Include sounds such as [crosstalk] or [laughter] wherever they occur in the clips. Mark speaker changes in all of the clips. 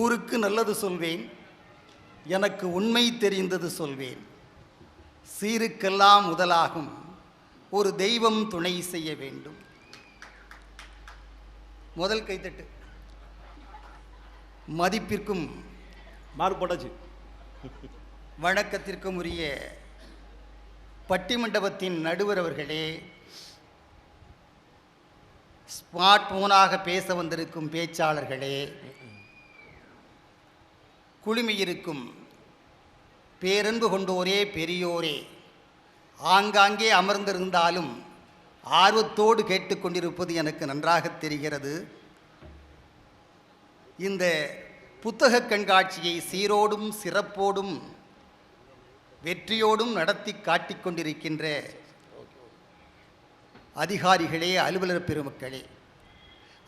Speaker 1: ஊருக்கு நல்லது சொல்வேன் எனக்கு உண்மை தெரிந்தது சொல்வேன். சீருக்கெல்லாம் முதலாகும் ஒரு தெய்வம் துணை செய்ய வேண்டும். முதல் கைத்தட்டு. மதிப்பிற்கும்
Speaker 2: மார்க் போட்டாச்சு.
Speaker 1: வணக்கத்திற்கும் உரிய பட்டிமண்டபத்தின் நடுவர் அவர்களே ஸ்மார்ட் போனாக பேச வந்திருக்கும் பேச்சாளர்களே குழுமியிருக்கும் பேரன்பு கொண்டோரே பெரியோரே ஆங்காங்கே அமர்ந்திருந்தாலும் ஆர்வத்தோடு கேட்டுக்கொண்டிருப்பது எனக்கு நன்றாக தெரிகிறது. இந்த புத்தக கண்காட்சியை சீரோடும் சிறப்போடும் வெற்றியோடும் நடத்தி காட்டிக்கொண்டிருக்கின்ற அதிகாரிகளே அலுவலர் பெருமக்களே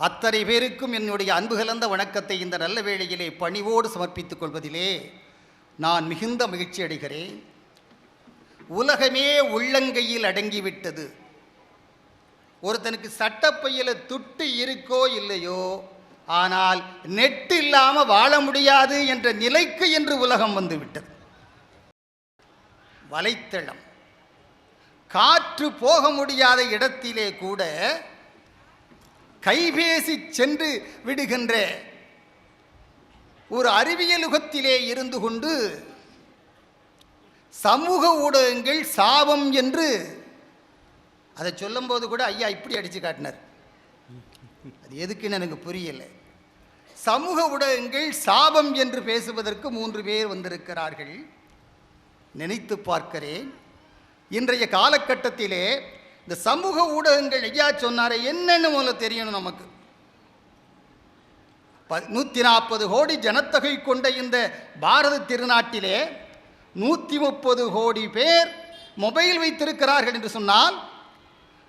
Speaker 1: அத்தனை பேருக்கும் என்னுடைய அன்பு கலந்த வணக்கத்தை இந்த நல்ல வேளையிலே பணிவோடு சமர்ப்பித்துக் கொள்வதிலே நான் மிகுந்த மகிழ்ச்சி அடைகிறேன். உலகமே உள்ளங்கையில் அடங்கிவிட்டது. ஒருத்தனுக்கு சட்டப்பையில் துட்டு இருக்கோ இல்லையோ ஆனால் நெட் இல்லாமல் வாழ முடியாது என்ற நிலைக்கு என்று உலகம் வந்துவிட்டது. வலைத்தளம். காற்று போக முடியாத இடத்திலே கூட கைபேசி சென்று விடுகின்ற ஒரு அறிவியலுகத்திலே இருந்து கொண்டு சமூக ஊடகங்கள் சாபம் என்று அதை சொல்லும்போது கூட ஐயா இப்படி அடித்து காட்டினார். அது எதுக்குன்னு எனக்கு புரியலை. சமூக ஊடகங்கள் சாபம் என்று பேசுவதற்கு மூன்று பேர் வந்திருக்கிறார்கள். நினைத்து பார்க்கிறேன். இன்றைய காலகட்டத்திலே இந்த சமூக ஊடகங்கள் ஐயா சொன்னாரே என்னென்னு முதல்ல தெரியணும் நமக்கு. நூற்றி நாற்பது கோடி ஜனத்தொகை கொண்ட இந்த பாரத திருநாட்டிலே நூற்றி முப்பது கோடி பேர் மொபைல் வைத்திருக்கிறார்கள் என்று சொன்னால்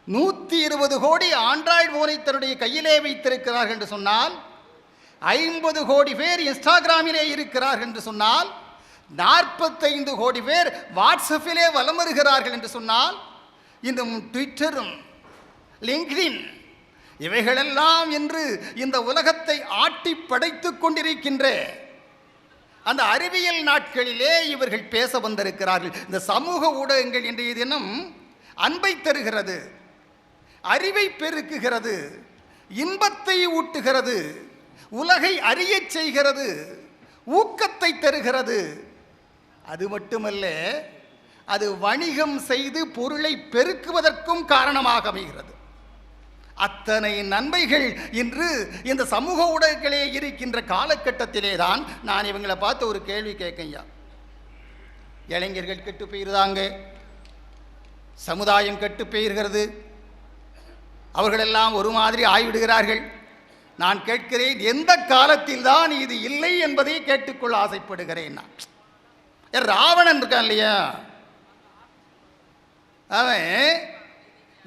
Speaker 1: நூற்றி இருபது கோடி ஆண்ட்ராய்டு போனை தன்னுடைய கையிலே வைத்திருக்கிறார்கள் என்று சொன்னால் ஐம்பது கோடி பேர் இன்ஸ்டாகிராமிலே இருக்கிறார்கள் என்று சொன்னால் நாற்பத்தைந்து கோடி பேர் வாட்ஸ்அப்பிலே வலம் வருகிறார்கள் என்று சொன்னால் இந்த ட்விட்டரும் லிங்க்டின் இவைகளெல்லாம் என்று இந்த உலகத்தை ஆட்டி படைத்துக் கொண்டிருக்கின்ற. அந்த அறிவியல் நாட்களிலே இவர்கள் பேச வந்திருக்கிறார்கள். இந்த சமூக ஊடகங்கள் இன்றைய தினம் அன்பை தருகிறது அறிவை பெருக்குகிறது இன்பத்தை ஊட்டுகிறது உலகை அறியச் செய்கிறது ஊக்கத்தை தருகிறது. அது மட்டுமல்ல அது வணிகம் செய்து பொருளை பெருக்குவதற்கும் காரணமாக அமைகிறது அத்தனை நன்மைகள் இன்று இந்த சமூக ஊடகங்களே இருக்கின்ற காலகட்டத்திலே தான் நான் இவங்களை பார்த்து ஒரு கேள்வி கேட்கையா இளைஞர்கள் கெட்டு போயிருந்தாங்க சமுதாயம் கெட்டு போயிருக்கிறது. அவர்களெல்லாம் ஒரு மாதிரி ஆய்விடுகிறார்கள். நான் கேட்கிறேன் எந்த காலத்தில் தான் இது இல்லை என்பதை கேட்டுக்கொள்ள ஆசைப்படுகிறேன் நான். ராவணன் இருக்கான் இல்லையா? அவன்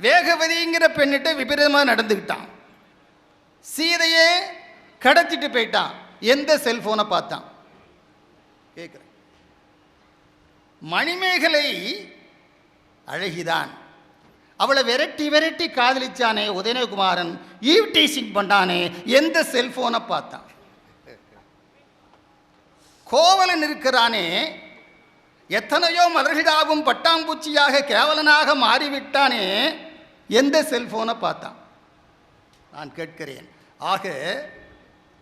Speaker 1: வேகவதிங்கிற பெண்ணிட்ட விபரீதமாக நடந்துக்கிட்டான். சீதையே கடத்திட்டு போயிட்டான். எந்த செல்போனை பார்த்தான்? கேட்குறேன் மணிமேகலை அழகிதான். அவளை விரட்டி விரட்டி காதலிச்சானே உதயகுமாரன். ஈவ் டீசிங் பண்ணானே. எந்த செல்போனை பார்த்தான்? கோவலன் இருக்கிறானே. எத்தனையோ மலர்களிடாவும் பட்டாம்பூச்சியாக கேவலனாக மாறிவிட்டானே எந்த செல்போனை பார்த்தான். நான் கேட்கிறேன் ஆக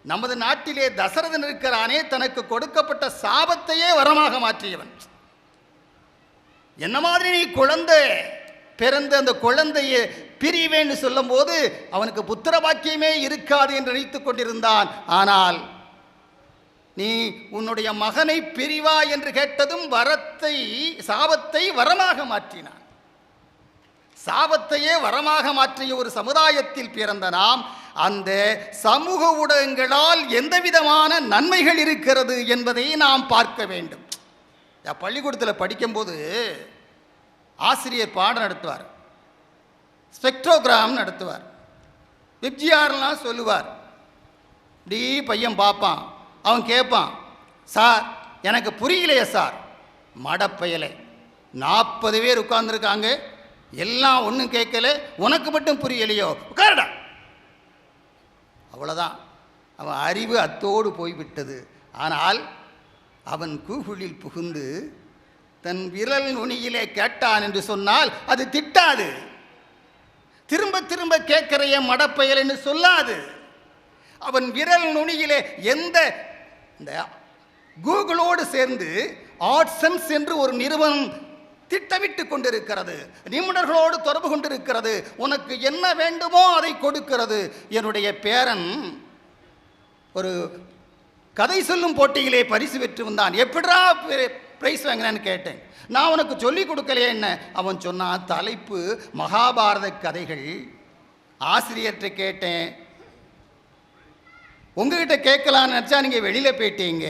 Speaker 1: நமது நாட்டிலே தசரதன் இருக்கிறானே தனக்கு கொடுக்கப்பட்ட சாபத்தையே வரமாக மாற்றியவன். என்ன மாதிரி நீ குழந்தை பிறந்த அந்த குழந்தையை பிரிவேன்னு சொல்லும்போது அவனுக்கு புத்திர பாக்கியமே இருக்காது என்று நினைத்துக் கொண்டிருந்தான். ஆனால் நீ உன்னுடைய மகனை பிரிவா என்று கேட்டதும் வரத்தை சாபத்தை வரமாக மாற்றினான். சாபத்தையே வரமாக மாற்றிய ஒரு சமுதாயத்தில் பிறந்த நாம் அந்த சமூக ஊடகங்களால் எந்த விதமான நன்மைகள் இருக்கிறது என்பதை நாம் பார்க்க வேண்டும். பள்ளிக்கூடத்தில் படிக்கும்போது ஆசிரியர் பாடம் நடத்துவார். ஸ்பெக்ட்ரோகிராம் நடத்துவார். விப்ஜிஆர்லாம் சொல்லுவார். இப்படி பையன் பார்ப்பான் அவன் கேட்பான் சார் எனக்கு புரியலையே சார். மடப்பயலை நாற்பது பேர் உட்கார்ந்துருக்காங்க. எல்லாம் ஒன்றும் கேட்கல. உனக்கு மட்டும் புரியலையோ? உட்காருடா. அவ்வளோதான் அவன் அறிவு அத்தோடு போய்விட்டது. ஆனால் அவன் கூகுளில் புகுந்து தன் விரல் நுனியிலே கேட்டான் என்று சொன்னால் அது திட்டாது. திரும்ப திரும்ப கேட்கிறைய மடப்பெயல் என்று சொல்லாது. அவன் விரல் நுனியிலே எந்த இந்த கூகுளோடு சேர்ந்து ஆட்சன்ஸ் என்று ஒரு நிறுவனம் திட்டமிட்டு கொண்டிருக்கிறது. நிபுணர்களோடு தொடர்பு கொண்டிருக்கிறது. உனக்கு என்ன வேண்டுமோ அதை கொடுக்கிறது. என்னுடைய பேரன் ஒரு கதை சொல்லும் போட்டியிலே பரிசு பெற்று வந்தான். எப்படா பிரைஸ் வாங்கினான்னு கேட்டேன். நான் உனக்கு சொல்லி கொடுக்கலையே என்ன? அவன் சொன்னான் தலைப்பு மகாபாரத கதைகள். ஆசிரியர்கிட்ட கேட்டேன் உங்ககிட்ட கேட்கலான்னு நினச்சா நீங்கள் வெளியில் போயிட்டீங்க.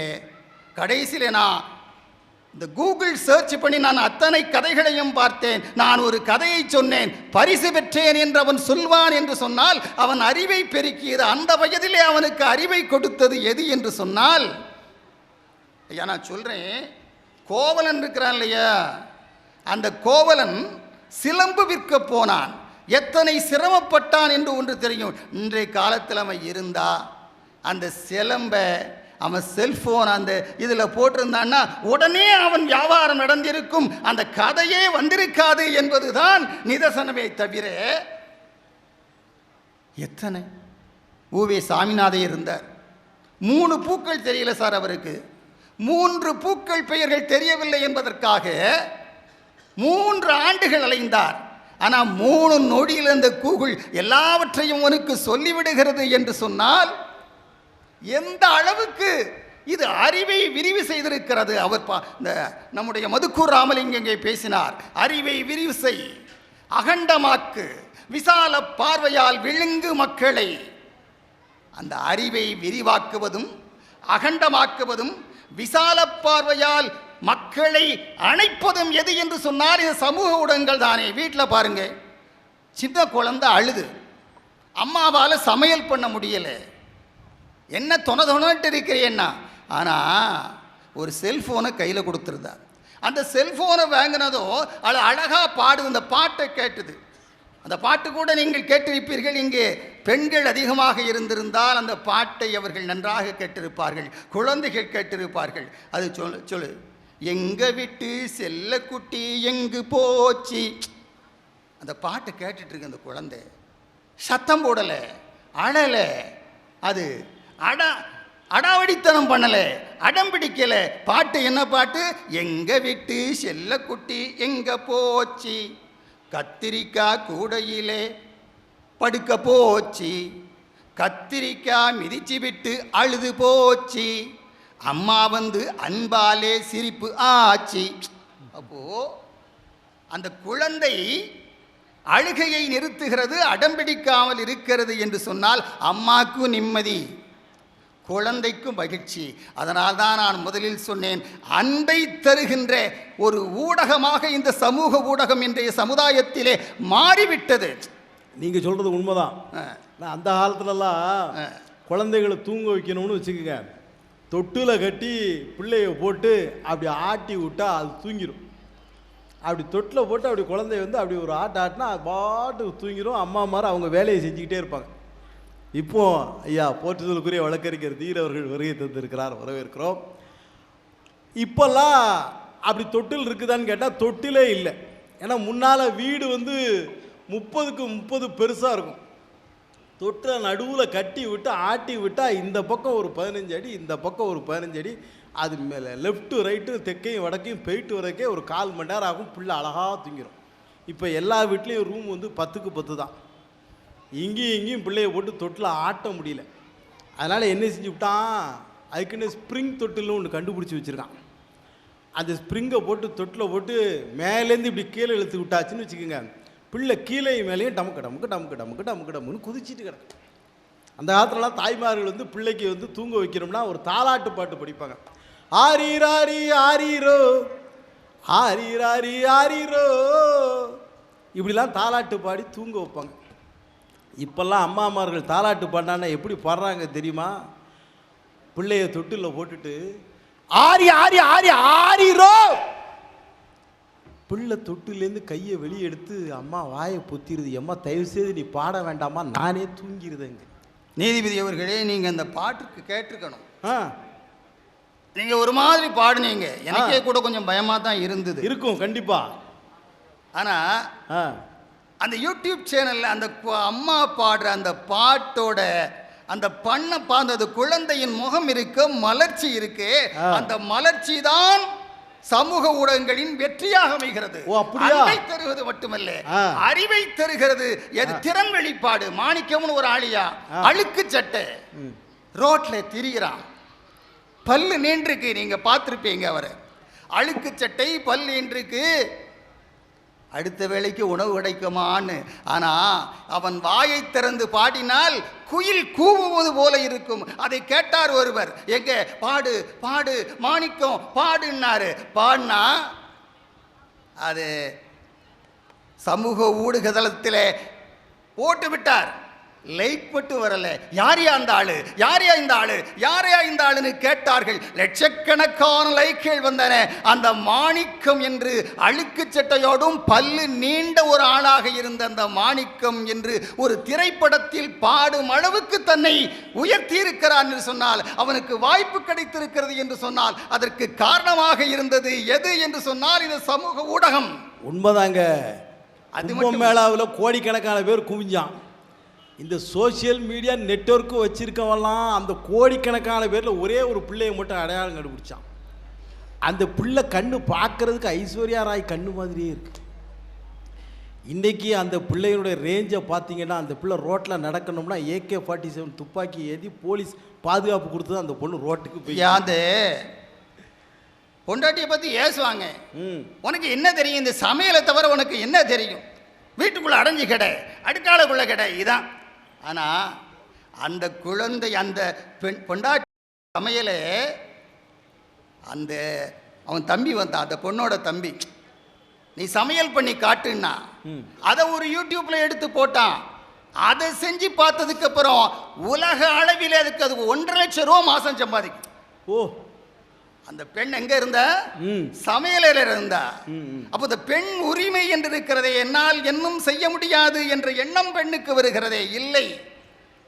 Speaker 1: கடைசியில் நான் இந்த கூகுள் சர்ச் பண்ணி நான் அத்தனை கதைகளையும் பார்த்தேன். நான் ஒரு கதையை சொன்னேன். பரிசு பெற்றேன் என்று அவன் சொல்வான் என்று சொன்னால் அவன் அறிவை பெருக்கியது அந்த வயதிலே அவனுக்கு அறிவை கொடுத்தது எது என்று சொன்னால் ஐயா நான் சொல்கிறேன் கோவலன் இருக்கிறான் இல்லையா? அந்த கோவலன் சிலம்பு விற்க போனான். எத்தனை சிரமப்பட்டான் என்று ஒன்று தெரியும். இன்றைய காலத்தில் அவன் இருந்தா அந்த சிலம்பை அவன் செல்ஃபோன் அந்த இதில் போட்டிருந்தான்னா உடனே அவன் வியாபாரம் நடந்திருக்கும். அந்த கதையே வந்திருக்காது என்பதுதான் நிதர்சனமே தவிர எத்தனை? ஊவே சாமிநாதன் இருந்தார். மூணு பூக்கள் தெரியல சார் அவருக்கு. மூன்று பூக்கள் பெயர்கள் தெரியவில்லை என்பதற்காக மூன்று ஆண்டுகள் அலைந்தார். ஆனால் மூணு நொடியில் இந்த கூகுள் எல்லாவற்றையும் உனக்கு சொல்லிவிடுகிறது என்று சொன்னால் எந்த அளவுக்கு இது அறிவை விரிவு செய்திருக்கிறது? அவர் பா இந்த நம்முடைய மதுக்கூர் ராமலிங்கங்கே பேசினார். அறிவை விரிவு செய் அகண்டமாக்கு விசால பார்வையால் விழுங்கு மக்களை. அந்த அறிவை விரிவாக்குவதும் அகண்டமாக்குவதும் விசால பார்வையால் மக்களை அணைப்பதும் எது என்று சொன்னால் இது சமூக ஊடகங்கள் தானே. வீட்டில் பாருங்க சின்ன குழந்தை அழுது. அம்மாவால் சமையல் பண்ண முடியலை. என்ன தொண தொணட்டு இருக்கிறேன்னா ஆனால் ஒரு செல்ஃபோனை கையில் கொடுத்துருந்தா. அந்த செல்ஃபோனை வாங்கினதோ அது அழகாக பாடுது. அந்த பாட்டை கேட்டுது. அந்த பாட்டு கூட நீங்கள் கேட்டிருப்பீர்கள். இங்கே பெண்கள் அதிகமாக இருந்திருந்தால் அந்த பாட்டை அவர்கள் நன்றாக கேட்டிருப்பார்கள். குழந்தைகள் கேட்டிருப்பார்கள். அது சொல்லு சொல்லு. எங்கே விட்டு செல்லக்குட்டி எங்கு போச்சு? அந்த பாட்டு கேட்டுட்ருக்கு அந்த குழந்தை சத்தம் போடலை அழலை. அது அட அடாவடித்தனம் பண்ணலை அடம் பிடிக்கலை. பாட்டு என்ன பாட்டு? எங்கே விட்டு செல்லக்குட்டி எங்கே போச்சு? கத்திரிக்காய் கூடையிலே படுக்க போச்சு. கத்திரிக்காய் மிதிச்சு விட்டு அழுது போச்சு. அம்மா வந்து அன்பாலே சிரிப்பு ஆச்சு. அப்போ அந்த குழந்தை அழுகையை நிறுத்துகிறது அடம்பிடிக்காமல் இருக்கிறது என்று சொன்னால் அம்மாக்கும் நிம்மதி. குழந்தைக்கும் மகிழ்ச்சி. அதனால் தான் நான் முதலில் சொன்னேன் அன்பை தருகின்ற ஒரு ஊடகமாக இந்த சமூக ஊடகம் இன்றைய சமுதாயத்திலே மாறிவிட்டது.
Speaker 2: நீங்கள் சொல்கிறது உண்மைதான். நான் அந்த காலத்துலலாம். குழந்தைகளை தூங்க வைக்கணும்னு வச்சுக்கோங்க. தொட்டில் கட்டி பிள்ளைய போட்டு அப்படி ஆட்டி விட்டா அது தூங்கிடும் அப்படி தொட்டில் போட்டு அப்படி குழந்தைய வந்து அப்படி ஒரு ஆட்ட ஆட்டினா அது பாட்டுக்கு தூங்கிடும் அம்மா மாதிரி அவங்க வேலையை செஞ்சுக்கிட்டே இருப்பாங்க. இப்போ ஐயா போற்றுதலுக்குரிய வழக்கறிஞர் தீர் அவர்கள் வருகை தந்திருக்கிறார் வரவேற்கிறோம். இப்போல்லாம் அப்படி தொட்டில் இருக்குதான்னு கேட்டால் தொட்டிலே இல்லை. ஏன்னா முன்னால் வீடு வந்து முப்பதுக்கு முப்பது பெருசாக இருக்கும். தொட்டில நடுவில் கட்டி விட்டு ஆட்டி விட்டால் இந்த பக்கம் ஒரு பதினஞ்சு அடி இந்த பக்கம் ஒரு பதினஞ்சு அடி அது மேலே லெஃப்ட்டு ரைட்டு தெற்கையும் வடக்கையும் போயிட்டு வரக்கே ஒரு கால் மணி நேரம் ஆகும். பிள்ளை அழகாக தூங்கிடும் இப்போ எல்லா வீட்லேயும் ரூம் வந்து பத்துக்கு பத்து தான் இங்கேயும் இங்கேயும் பிள்ளைய போட்டு தொட்டில் ஆட்ட முடியல. அதனால் என்ன செஞ்சு விட்டான்? அதுக்குன்னு ஸ்ப்ரிங் தொட்டில்னு ஒன்று கண்டுபிடிச்சி வச்சுருக்கான். அந்த ஸ்ப்ரிங்கை போட்டு தொட்டில் போட்டு மேலேருந்து இப்படி கீழே இழுத்து விட்டாச்சுன்னு வச்சுக்கோங்க. பிள்ளை கீழே மேலேயும் டமுக்கு டமுக்கு டமுக்கு டமுக்கு டமுக்கு டமுக்குன்னு குதிச்சிட்டு கிடக்கு. அந்த காலத்துலலாம் தாய்மார்கள் வந்து பிள்ளைக்கு வந்து தூங்க வைக்கணும்னா ஒரு தாலாட்டு பாட்டு படிப்பாங்க. ஆரீராரி ஆரீரோ ஆரீராரி ஆரீரோ. இப்படிலாம் தாலாட்டு பாடி தூங்க வைப்பாங்க. இப்போல்லாம் அம்மாமார்கள் தாலாட்டு பாடினான்னா எப்படி பாடுறாங்க தெரியுமா? பிள்ளைய தொட்டில் போட்டுட்டு ஆரி ஆரி ஆரி ஆரிரோ பிள்ளை தொட்டிலேருந்து கையை வெளியே எடுத்து அம்மா வாயை பொத்திருது. அம்மா தயவு செய்து நீ பாட வேண்டாமா? நானே தூங்கிருதேங்க.
Speaker 1: நீதிபதி அவர்களே நீங்கள் அந்த பாட்டுக்கு கேட்டிருக்கணும்.
Speaker 2: ஆ.
Speaker 1: நீங்கள் ஒரு மாதிரி பாடுனீங்க. எனக்கே கூட கொஞ்சம் பயமாக தான் இருந்தது.
Speaker 2: இருக்கும் கண்டிப்பா.
Speaker 1: ஆனால் அந்த யூடியூப் சேனலில் அந்த அம்மா பாடுற அந்த பாட்டோட அந்த பண்ண பாந்தது குழந்தையின் முகம் இருக்கு மலர்ச்சி இருக்கு. அந்த மலர்ச்சி தான் சமூக ஊடகங்களின் வெற்றியாக அமைகிறது? அன்பை தருவது மட்டுமல்ல. அறிவை தருகிறது. எது திறன் வெளிப்பாடு. மாணிக்கம்னு ஒரு ஆளியா. அழுக்கு சட்டை. ரோட்ல திரிகிறான் பல்லு நீண்டிருக்கு நீங்க பார்த்துருப்பீங்க அவரை. அழுக்கு சட்டை பல் நீண்டிருக்கு அடுத்த வேளைக்கு உணவு கிடைக்குமான்னு. ஆனால் அவன் வாயை திறந்து பாடினால் குயில் கூவுவது போல இருக்கும். அதை கேட்டார் ஒருவர். எங்க? பாடு பாடு மாணிக்கம் பாடுன்னாரு. பாடினா அது சமூக ஊடகதளத்தில் போட்டு விட்டார். லைக் பட்டு வரல. யாரையா இந்த ஆளு? யாரையா இந்த ஆளு? யாரையா இந்த ஆளுன்னு கேட்டார்கள். லட்சக்கணக்கான லைக்கள் வந்தன. அந்த மாணிக்கம் என்று அழுக்கு சட்டையோடும் பல்லு நீண்ட ஒரு ஆளாக இருந்த அந்த மாணிக்கம் என்று ஒரு திரைப்படத்தில் பாடும் அளவுக்கு தன்னை உயர்த்தி இருக்கிறான் என்று சொன்னால் அவனுக்கு வாய்ப்பு கிடைத்திருக்கிறது என்று சொன்னால் அதற்கு காரணமாக இருந்தது எது என்று சொன்னால் இது சமூக ஊடகம்.
Speaker 2: உண்மைதாங்க.
Speaker 1: அது
Speaker 2: மேளாவில் கோடிக்கணக்கான பேர் குவிஞ்சான். இந்த சோஷியல் மீடியா நெட்வொர்க்கு வச்சிருக்கவெல்லாம் அந்த கோடிக்கணக்கான பேரில் ஒரே ஒரு பிள்ளையை மட்டும் அடையாளம் கண்டுபிடிச்சான். அந்த பிள்ளை கண்ணு பார்க்கறதுக்கு ஐஸ்வர்யா ராய் கண்ணு மாதிரியே இருக்கு. இன்னைக்கு அந்த பிள்ளையினுடைய ரேஞ்சை பார்த்தீங்கன்னா அந்த பிள்ளை ரோட்டில் நடக்கணும்னா ஏகே ஃபார்ட்டி செவன் துப்பாக்கி ஏற்றி போலீஸ் பாதுகாப்பு கொடுத்து அந்த பொண்ணு ரோட்டுக்கு போய்
Speaker 1: யாது பொண்டாட்டியை பற்றி ஏசுவாங்க.
Speaker 2: ம்.
Speaker 1: உனக்கு என்ன தெரியும்? இந்த சமையலை தவிர உனக்கு என்ன தெரியும்? வீட்டுக்குள்ளே அடைஞ்சு கடை அடுக்காளுக்குள்ள கடை இதான். ஆனால் அந்த குழந்தை அந்த பெண் பொண்டாட்டி சமையலை அந்த அவன் தம்பி வந்தான் அந்த பொண்ணோட தம்பி. நீ சமையல் பண்ணி காட்டுன்னா. அதை ஒரு யூடியூப்ல எடுத்து போட்டான். அதை செஞ்சு பார்த்ததுக்கு அப்புறம் உலக அளவில் அதுக்கு அது ஒன்றரை லட்சம் ரூபா மாசம் சம்பாதிக்கும்.
Speaker 2: ஓ.
Speaker 1: அந்த பெண் எங்க இருந்தா?
Speaker 2: ம்.
Speaker 1: சமையலில் இருந்தா. அப்போ இந்த பெண் உரிமை என்று இருக்கிறதே என்னால் இன்னும் செய்ய முடியாது என்ற எண்ணம் பெண்ணுக்கு வருகிறதே இல்லை.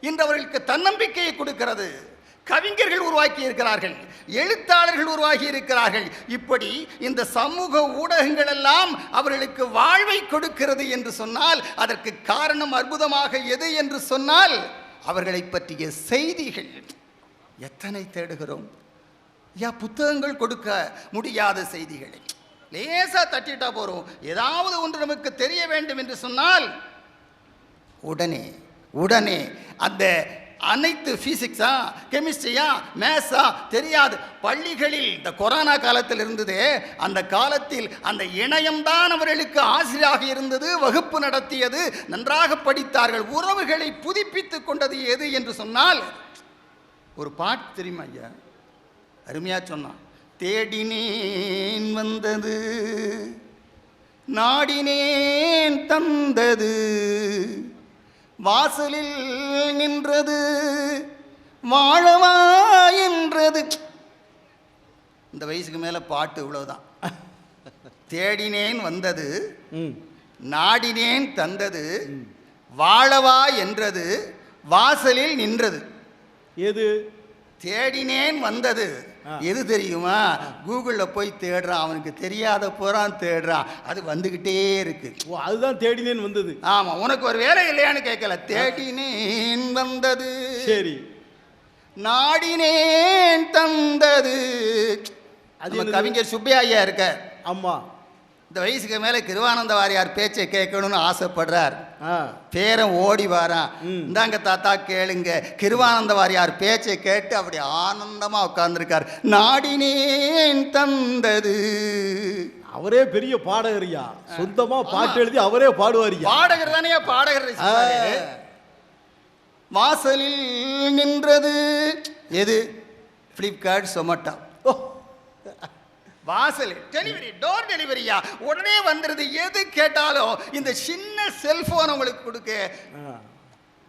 Speaker 1: இன்று அவர்களுக்கு தன்னம்பிக்கையை கொடுக்கிறது. கவிஞர்கள் உருவாக்கி இருக்கிறார்கள். எழுத்தாளர்கள் உருவாகி இருக்கிறார்கள். இப்படி இந்த சமூக ஊடகங்கள் எல்லாம் அவர்களுக்கு வாழ்வை கொடுக்கிறது என்று சொன்னால் அதற்கு காரணம் அற்புதமாக எது என்று சொன்னால் அவர்களை பற்றிய செய்திகள். எத்தனை தேடுகிறோம்? ஐயா புத்தகங்கள் கொடுக்க முடியாத செய்திகளை. லேசா தட்டிட்டா போகிறோம் ஏதாவது ஒன்று நமக்கு தெரிய வேண்டும் என்று சொன்னால் உடனே உடனே அந்த அனைத்து ஃபிசிக்ஸா கெமிஸ்ட்ரியா மேத்ஸா தெரியாது. பள்ளிகளில் இந்த கொரோனா காலத்தில் இருந்ததே அந்த காலத்தில் அந்த இணையம்தான் அவர்களுக்கு ஆசிரியராக இருந்தது வகுப்பு நடத்தியது நன்றாக படித்தார்கள் உறவுகளை புதுப்பித்துக் கொண்டது எது என்று சொன்னால் ஒரு பாட்டு தெரியுமா ஐயா? அருமையாக சொன்னான். தேடினேன் வந்தது நாடினேன் தந்தது வாசலில் நின்றது வாழவா என்றது இந்த வயசுக்கு மேலே பாட்டு இவ்வளவுதான். தேடினேன் வந்தது நாடினேன் தந்தது வாழவா என்றது வாசலில் நின்றது.
Speaker 2: எது?
Speaker 1: தேடினேன் வந்தது. எது தெரியுமா? கூகுளில் போய் தேடுறான் அவனுக்கு தெரியாத புறான் தேடுறான் அது வந்துக்கிட்டே இருக்கு.
Speaker 2: ஓ அதுதான் தேடினேன் வந்தது.
Speaker 1: ஆமாம் உனக்கு ஒரு வேலை இல்லையான்னு கேட்கல தேடினேன் வந்தது.
Speaker 2: சரி.
Speaker 1: நாடினேன் தந்தது.
Speaker 2: அது?
Speaker 1: கவிஞர் சுப்பையா ஐயா இருக்க
Speaker 2: ஆமா.
Speaker 1: இந்த வயசுக்கு மேலே கிருவானந்த வாரியார் பேச்சை கேட்கணும்னு ஆசைப்படுறார். பேரன் ஓடி வாரான். இந்தாங்க தாத்தா கேளுங்க. கிருவானந்த வாரியார் பேச்சை கேட்டு அப்படி ஆனந்தமா உட்கார்ந்திருக்கார். நாடினேன் தந்தது.
Speaker 2: அவரே பெரிய பாடகரியா? சொந்தமா பாட்டு எழுதி அவரே பாடுவாரியா?
Speaker 1: பாடகர் தானே பாடகர். வாசலில் நின்றது. எது? ஃப்ளிப்கார்ட் சொமட்டோ வாசல் டெலிவரி டோர் டெலிவரியா உடனே வந்துடுது எது கேட்டாலும் இந்த சின்ன செல்போன் உங்களுக்கு கொடுக்க.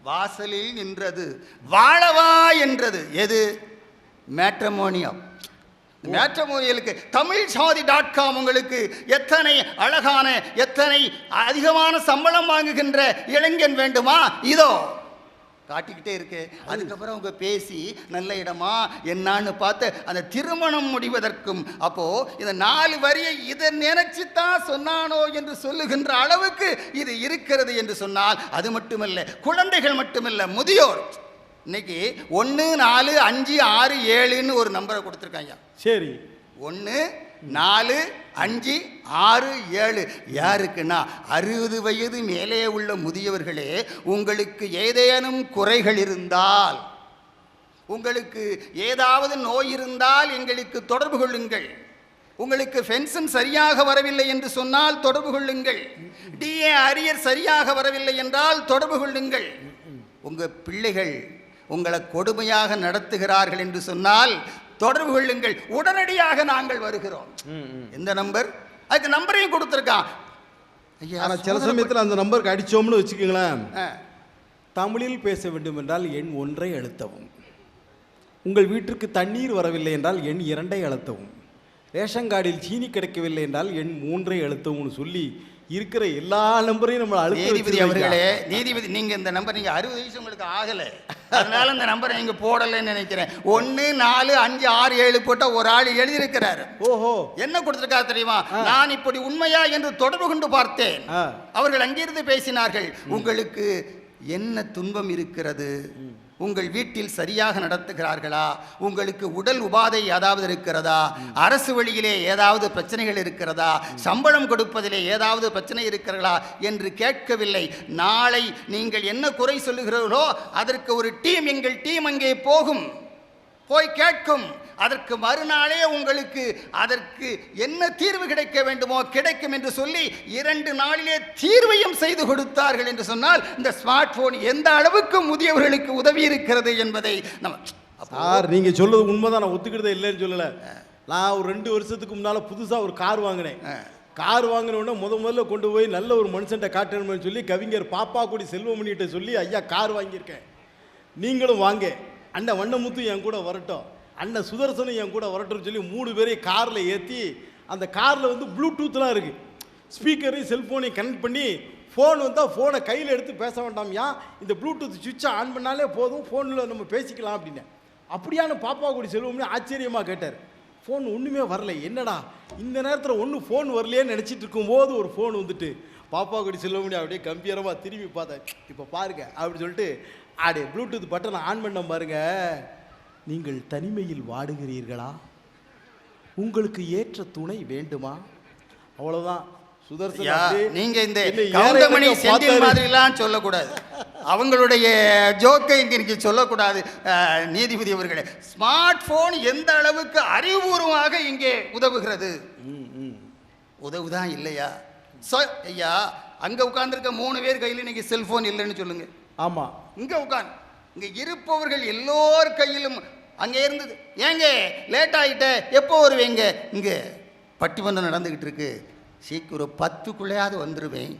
Speaker 1: வாசலில் நின்றது. வாழவா என்றது. எது? மேட்ரமோனியம் மேட்ரமோனியலுக்கு தமிழ் சாதி டாட் காம் உங்களுக்கு எத்தனை அழகான எத்தனை அதிகமான சம்பளம் வாங்குகின்ற இளைஞன் வேண்டுமா? இதோ. காட்டிக்கிட்டே இருக்கு. அதுக்கப்புறம் அவங்க பேசி நல்ல இடமா என்னான்னு பார்த்து அந்த திருமணம் முடிவதற்கும் அப்போ இந்த நாலு வரியை இதை நினைச்சு தான் சொன்னானோ என்று சொல்லுகின்ற அளவுக்கு இது இருக்கிறது என்று சொன்னால் அது மட்டுமல்ல குழந்தைகள் மட்டுமல்ல முதியோர். இன்னைக்கு ஒன்று நாலு அஞ்சு ஆறு ஏழுன்னு ஒரு நம்பரை கொடுத்துருக்காங்க.
Speaker 2: சரி.
Speaker 1: ஒன்று நாலு அஞ்சு ஆறு ஏழு. யாருக்குன்னா அறுபது வயது மேலே உள்ள முதியவர்களே உங்களுக்கு ஏதேனும் குறைகள் இருந்தால் உங்களுக்கு ஏதாவது நோய் இருந்தால் எங்களுக்கு தொடர்பு கொள்ளுங்கள். உங்களுக்கு பென்ஷன் சரியாக வரவில்லை என்று சொன்னால் தொடர்பு கொள்ளுங்கள். டிஏ அரியர் சரியாக வரவில்லை என்றால் தொடர்பு கொள்ளுங்கள். உங்கள் பிள்ளைகள் உங்களை கொடுமையாக நடத்துகிறார்கள் என்று சொன்னால் தொடர்பு கொள்ளுங்கள். உடனடியாக நாங்கள் வருகிறோம். எந்த நம்பர். அதுக்கு நம்பரையும் கொடுத்துருக்கான். ஐயா
Speaker 2: ஆனால் சில சமயத்தில் அந்த நம்பருக்கு அடித்தோம்னு வச்சுக்கோங்களேன். தமிழில் பேச வேண்டும் என்றால் எண் ஒன்றை அழுத்தவும். உங்கள் வீட்டிற்கு தண்ணீர் வரவில்லை என்றால் எண் இரண்டை அழுத்தவும். ரேஷன் கார்டில் சீனி கிடைக்கவில்லை என்றால் எண் மூன்றை அழுத்தவும்னு சொல்லி இருக்கிற எல்லா நம்பரையும் நம்ம
Speaker 1: நீதிபதி அவர்களே. நீதிபதி நீங்க இந்த நம்பர் நீங்க அறுபது வயசு உங்களுக்கு ஆகல. அதனால இந்த நம்பரை நீங்க போடலைன்னு நினைக்கிறேன். ஒன்று நாலு அஞ்சு ஆறு ஏழு போட்டா ஒரு ஆள் எழுதியிருக்கிறாரு.
Speaker 2: ஓஹோ.
Speaker 1: என்ன கொடுத்திருக்கா தெரியுமா? நான் இப்படி உண்மையா என்று தொடர்பு கொண்டு பார்த்தேன். அவர்கள் அங்கிருந்து பேசினார்கள். உங்களுக்கு என்ன துன்பம் இருக்கிறது? உங்கள் வீட்டில் சரியாக நடத்துகிறார்களா? உங்களுக்கு உடல் உபாதை ஏதாவது இருக்கிறதா? அரசு வழியிலே ஏதாவது பிரச்சனைகள் இருக்கிறதா? சம்பளம் கொடுப்பதிலே ஏதாவது பிரச்சனை இருக்கிறதா என்று கேட்கவில்லை. நாளை நீங்கள் என்ன குறை சொல்லுகிறீர்களோ அதற்கு ஒரு டீம் எங்கள் டீம் அங்கே போகும். போய் கேட்கும். அதற்கு மறுநாளே உங்களுக்கு அதற்கு என்ன தீர்வு கிடைக்க வேண்டுமோ கிடைக்கும் என்று சொல்லி இரண்டு நாளிலே தீர்வையும் செய்து கொடுத்தார்கள் என்று சொன்னால் இந்த ஸ்மார்ட் போன் எந்த அளவுக்கு முதியவர்களுக்கு உதவி இருக்கிறது என்பதை நம்ம
Speaker 2: சார் நீங்கள் சொல்றது உண்மைதான். நான் ஒத்துக்கிட்டதே இல்லைன்னு சொல்லலை. நான் ஒரு ரெண்டு வருஷத்துக்கு முன்னால் புதுசாக ஒரு கார் வாங்கினேன். கார் வாங்கின உடனே முத முதல்ல கொண்டு போய் நல்ல ஒரு மனுஷன்ட்ட காட்டணும்னு சொல்லி கவிஞர் பாப்பாக்குடி செல்வமணிகிட்ட சொல்லி ஐயா கார் வாங்கியிருக்கேன். நீங்களும் வாங்க. அண்ணன் வண்ணமுத்து என் கூட வரட்டும். அண்ணன் சுதர்சனும் என் கூட வரட்டும்னு சொல்லி மூணு பேரையும் காரில் ஏற்றி அந்த காரில் வந்து ப்ளூடூத்லாம் இருக்குது ஸ்பீக்கரையும் செல்ஃபோனையும் கனெக்ட் பண்ணி ஃபோன் வந்தால் ஃபோனை கையில் எடுத்து பேச வேண்டாம்யா. இந்த ப்ளூடூத் சுவிட்சை ஆன் பண்ணாலே போதும் ஃபோனில் நம்ம பேசிக்கலாம் அப்படின்னு. அப்படியான பாப்பா கூடி செல்வோம்னு ஆச்சரியமாக கேட்டார். ஃபோன் ஒன்றுமே வரல. என்னடா? இந்த நேரத்தில் ஒன்றும் ஃபோன் வரலையேன்னு நினச்சிட்டு இருக்கும்போது ஒரு ஃபோன் வந்துட்டு பாப்பா கூடி செல்வமணி அப்படியே கம்பீரமாக திரும்பி பார்த்தேன் இப்போ பாருங்க அப்படின்னு சொல்லிட்டு அப்படியே ப்ளூடூத் பட்டனை ஆன் பண்ண பாருங்கள் நீங்கள் தனிமையில் வாடுகிறீர்களா? உங்களுக்கு ஏற்ற துணை வேண்டுமா? அவ்வளவுதான். சுதர்சன்
Speaker 1: நீங்க இந்த கவுண்டமணி செந்தில். மாதிரிலாம் சொல்லக்கூடாது. அவங்களுடைய ஜோக்கை இங்க இன்னைக்கு சொல்லக்கூடாது. நீதிபதி அவர்களே ஸ்மார்ட் போன் எந்த அளவுக்கு அறிவுபூர்வமாக இங்கே உதவுகிறது. உதவுதான் இல்லையா? சொ ஐயா அங்க உட்கார்ந்திருக்க மூணு பேர் கையில் இன்னைக்கு செல்போன் இல்லைன்னு சொல்லுங்க.
Speaker 2: ஆமா.
Speaker 1: இங்க உட்கார்ந்து இங்க இருப்பவர்கள் எல்லோர் கையிலும் அங்க இருந்தது. ஏங்க? லேட் ஆயிட்ட. எப்போ வருவீங்க? இங்க பட்டிமன்றம் நடந்துகிட்டு இருக்கு. சீக்கிரம் பத்துக்குள்ளேயாவது வந்துருவேன்.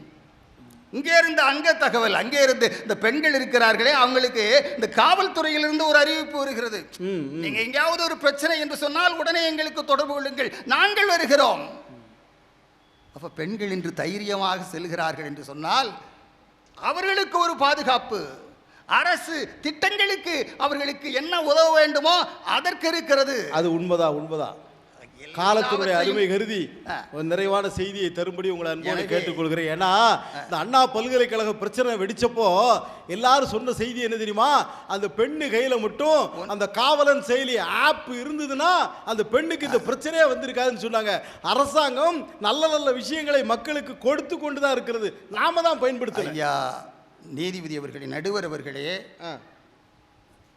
Speaker 1: இங்கே இருந்து அங்க தகவல் அங்கே இருந்து இந்த பெண்கள் இருக்கிறார்களே அவங்களுக்கு இந்த காவல்துறையிலிருந்து ஒரு அறிவிப்பு வருகிறது.
Speaker 2: ம், ம்.
Speaker 1: நீங்க எங்கேயாவது ஒரு பிரச்சனை என்று சொன்னால் உடனே எங்களுக்கு தொடர்பு கொள்ளுங்கள். நாங்கள் வருகிறோம். அப்ப பெண்கள் இன்று தைரியமாக செல்கிறார்கள் என்று சொன்னால் அவர்களுக்கு ஒரு பாதுகாப்பு. அரசு திட்டங்களுக்கு அவர்களுக்கு என்ன உதவ வேண்டுமோ அதற்கு இருக்கிறது.
Speaker 2: அது உண்மைதான் உண்மைதான் காலத்தினுடைய அருமை கருதி. ஒரு நிறைவான செய்தியை தரும்படி உங்களை அன்போடு கேட்டுக்கொள்கிறேன். ஏன்னா இந்த அண்ணா பல்கலைக்கழக பிரச்சனை வெடிச்சப்போ எல்லாரும் சொன்ன செய்தி என்ன தெரியுமா? அந்த பெண்ணு கையில மட்டும் அந்த காவலன் செயலி ஆப் இருந்ததுன்னா அந்த பெண்ணுக்கு இந்த பிரச்சனையே வந்திருக்காதுன்னு சொன்னாங்க. அரசாங்கம் நல்ல நல்ல விஷயங்களை மக்களுக்கு கொடுத்து கொண்டு தான் இருக்கிறது. நாம தான் பயன்படுத்தணும்.
Speaker 1: ஐயா நீதிபதி அவர்களே நடுவர் அவர்களே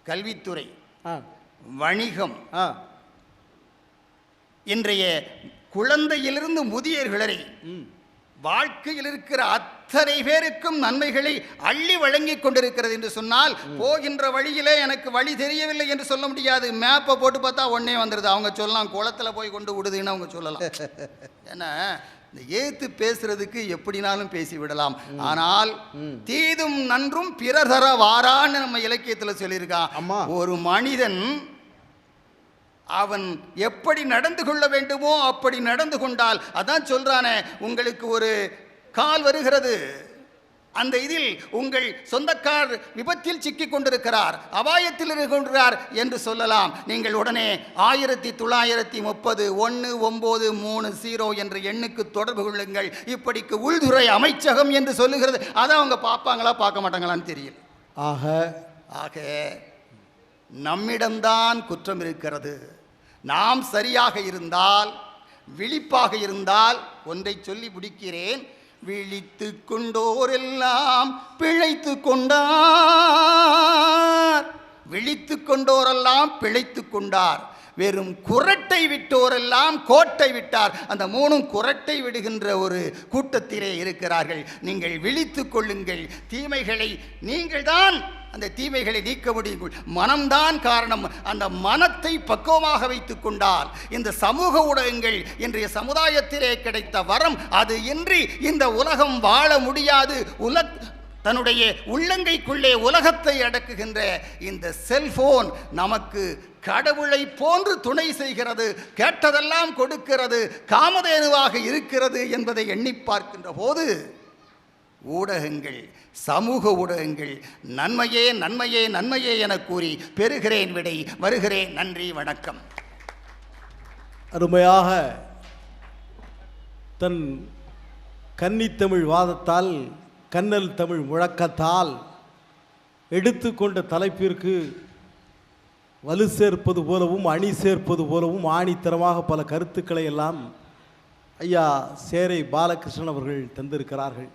Speaker 1: கல்வித்துறை வணிகம் இன்றைய குழந்தையிலிருந்து முதியவர்களை
Speaker 2: ம்.
Speaker 1: வாழ்க்கையில் இருக்கிற அத்தனை பேருக்கும் நன்மைகளை அள்ளி வழங்கி கொண்டிருக்கிறது என்று சொன்னால் போகின்ற வழியிலே எனக்கு வழி தெரியவில்லை என்று சொல்ல முடியாது. மேப்பை போட்டு பார்த்தா உடனே வந்துடுது அவங்க சொல்லலாம் குளத்துல போய் கொண்டு விடுதுன்னு அவங்க சொல்லலாம். [laughs] ஏன்னா இந்த ஏத்து பேசுறதுக்கு எப்படினாலும் பேசி விடலாம். ஆனால் தீதும் நன்றும் பிறர் தர வாரான்னு நம்ம இலக்கியத்தில் சொல்லியிருக்கான். ஒரு மனிதன் அவன் எப்படி நடந்து கொள்ள வேண்டுமோ அப்படி நடந்து கொண்டால் அதான் சொல்றானே உங்களுக்கு ஒரு கால் வருகிறது. அந்த இதில் உங்கள் சொந்தக்கார் விபத்தில் சிக்கிக் கொண்டிருக்கிறார் அபாயத்தில் இருக்கின்றார் என்று சொல்லலாம். நீங்கள் உடனே ஆயிரத்தி தொள்ளாயிரத்தி முப்பது ஒன்று ஒம்பது மூணு ஜீரோ என்ற எண்ணுக்கு தொடர்பு கொள்ளுங்கள். இப்படிக்கு உள்துறை அமைச்சகம் என்று சொல்லுகிறது. அதை அவங்க பார்ப்பாங்களா பார்க்க மாட்டாங்களான்னு தெரியல.
Speaker 2: ஆக
Speaker 1: ஆக நம்மிடம்தான் குற்றம் இருக்கிறது. நாம் சரியாக இருந்தால் விழிப்பாக இருந்தால் ஒன்றை சொல்லி முடிக்கிறேன். விழித்து கொண்டோரெல்லாம் பிழைத்து கொண்டார். விழித்து கொண்டோரெல்லாம் பிழைத்து கொண்டார். வெறும் குரட்டை விட்டோரெல்லாம் கோட்டை விட்டார். அந்த மூணும் குரட்டை விடுகின்ற ஒரு கூட்டத்திலே இருக்கிறார்கள். நீங்கள் விழித்து கொள்ளுங்கள். தீமைகளை நீங்கள்தான் அந்த தீமைகளை நீக்க முடியும் மனம்தான் காரணம். அந்த மனத்தை பக்குவமாக வைத்து கொண்டால் இந்த சமூக ஊடகங்கள் இன்றைய சமுதாயத்திலே கிடைத்த வரம் அது இன்றி இந்த உலகம் வாழ முடியாது. உல தன்னுடைய உள்ளங்கைக்குள்ளே உலகத்தை அடக்குகின்ற இந்த செல்போன் நமக்கு கடவுளை போன்று துணை செய்கிறது கேட்டதெல்லாம் கொடுக்கிறது காமதேனுவாக இருக்கிறது என்பதை எண்ணி பார்க்கின்ற போது ஊடகங்கள் சமூக ஊடகங்கள் நன்மையே நன்மையே நன்மையே என கூறி பெறுகிறேன் விடை. வருகிறேன். நன்றி. வணக்கம்.
Speaker 2: அருமையாக தன் கன்னித்தமிழ் வாதத்தால் கன்னல் தமிழ் முழக்கத்தால் எடுத்துக்கொண்ட தலைப்பிற்கு வலு சேர்ப்பது போலவும் அணி சேர்ப்பது போலவும் ஆணித்தரமாக பல கருத்துக்களை எல்லாம் ஐயா சேரை பாலகிருஷ்ணன் அவர்கள் தந்திருக்கிறார்கள்.